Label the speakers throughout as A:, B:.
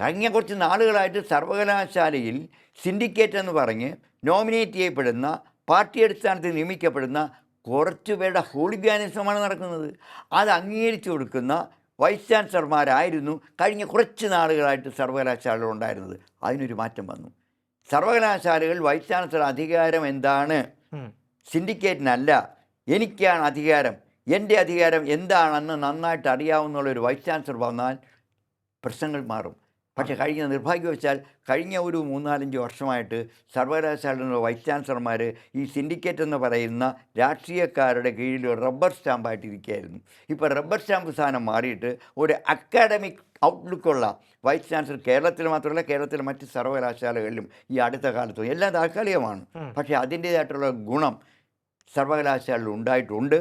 A: കഴിഞ്ഞ കുറച്ച് നാളുകളായിട്ട് സർവകലാശാലയിൽ സിൻഡിക്കേറ്റ് എന്ന് പറഞ്ഞ് നോമിനേറ്റ് ചെയ്യപ്പെടുന്ന പാർട്ടി അടിസ്ഥാനത്തിൽ നിയമിക്കപ്പെടുന്ന കുറച്ചു പേരുടെ ഹോളിഗാനിസമാണ് നടക്കുന്നത്. അത് അംഗീകരിച്ചു കൊടുക്കുന്ന വൈസ് ചാൻസലർമാരായിരുന്നു കഴിഞ്ഞ കുറച്ച് നാളുകളായിട്ട് സർവകലാശാലകൾ ഉണ്ടായിരുന്നത്. അതിനൊരു മാറ്റം വന്നു. സർവകലാശാലകൾ വൈസ് ചാൻസലർ അധികാരം എന്താണ്. സിൻഡിക്കേറ്റിനല്ല. എനിക്കാണ് അധികാരം. എന്റെ അധികാരം എന്താണെന്ന് നന്നായിട്ട് അറിയാവുന്ന ഒരു വൈസ് ചാൻസലർ വന്നാൽ പ്രശ്നങ്ങൾ മാറും. പക്ഷേ കഴിഞ്ഞ നിർഭാഗ്യവശാൽ കഴിഞ്ഞ ഒരു മൂന്നാലഞ്ച് വർഷമായിട്ട് സർവകലാശാലയിലുള്ള വൈസ് ചാൻസലർമാർ ഈ സിൻഡിക്കേറ്റ് എന്ന് പറയുന്ന രാഷ്ട്രീയക്കാരുടെ കീഴിൽ റബ്ബർ സ്റ്റാമ്പായിട്ടിരിക്കുകയായിരുന്നു. ഇപ്പോൾ റബ്ബർ സ്റ്റാമ്പ് സാധനം മാറിയിട്ട് ഒരു അക്കാഡമിക് ഔട്ട്ലുക്കുള്ള വൈസ് ചാൻസലർ കേരളത്തിൽ മാത്രമല്ല കേരളത്തിലെ മറ്റ് സർവകലാശാലകളിലും ഈ അടുത്ത കാലത്തും എല്ലാം താൽക്കാലികമാണ്. പക്ഷേ അതിന്റേതായിട്ടുള്ള ഗുണം സർവകലാശാലയിൽ ഉണ്ടായിട്ടുണ്ട്.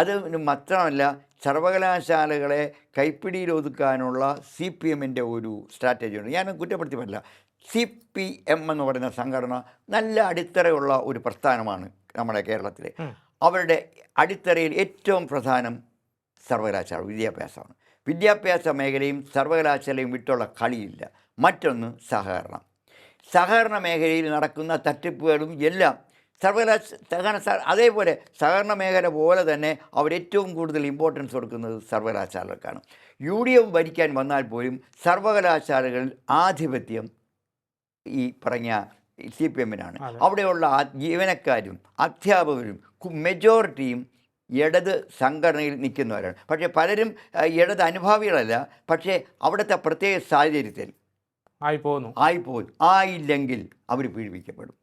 A: അത് മാത്രമല്ല സർവകലാശാലകളെ കൈപ്പിടിയിൽ ഒതുക്കാനുള്ള സി പി എമ്മിന്റെ ഒരു സ്ട്രാറ്റജി ഉണ്ട് ഞാൻ കുറ്റപ്പെടുത്തി പറ്റില്ല സി പി എം എന്ന് പറയുന്ന സംഘടന നല്ല അടിത്തറയുള്ള ഒരു പ്രസ്ഥാനമാണ് നമ്മുടെ കേരളത്തിലെ. അവരുടെ അടിത്തറയിൽ ഏറ്റവും പ്രധാനം സർവകലാശാല വിദ്യാഭ്യാസമാണ്. വിദ്യാഭ്യാസ മേഖലയും സർവകലാശാലയും വിട്ടുള്ള കളിയില്ല. മറ്റൊന്ന് സഹകരണം. സഹകരണ മേഖലയിൽ നടക്കുന്ന തട്ടിപ്പുകളും എല്ലാം സർവകലാശ സഹകരണ അതേപോലെ സഹകരണ മേഖല പോലെ തന്നെ അവർ ഏറ്റവും കൂടുതൽ ഇമ്പോർട്ടൻസ് കൊടുക്കുന്നത് സർവകലാശാലകൾക്കാണ്. യു ഡി എഫ് ഭരിക്കാൻ വന്നാൽ പോലും സർവകലാശാലകളിൽ ആധിപത്യം ഈ പറഞ്ഞ സി പി എമ്മിനാണ്. അവിടെയുള്ള ജീവനക്കാരും അധ്യാപകരും മെജോറിറ്റിയും ഇടത് സംഘടനയിൽ നിൽക്കുന്നവരാണ്. പക്ഷേ പലരും ഇടത് അനുഭാവികളല്ല. പക്ഷേ അവിടുത്തെ പ്രത്യേക സാഹചര്യത്തിൽ
B: ആയി പോകുന്നു
A: ആയിപ്പോയി ആയില്ലെങ്കിൽ അവർ പീഡിപ്പിക്കപ്പെടും.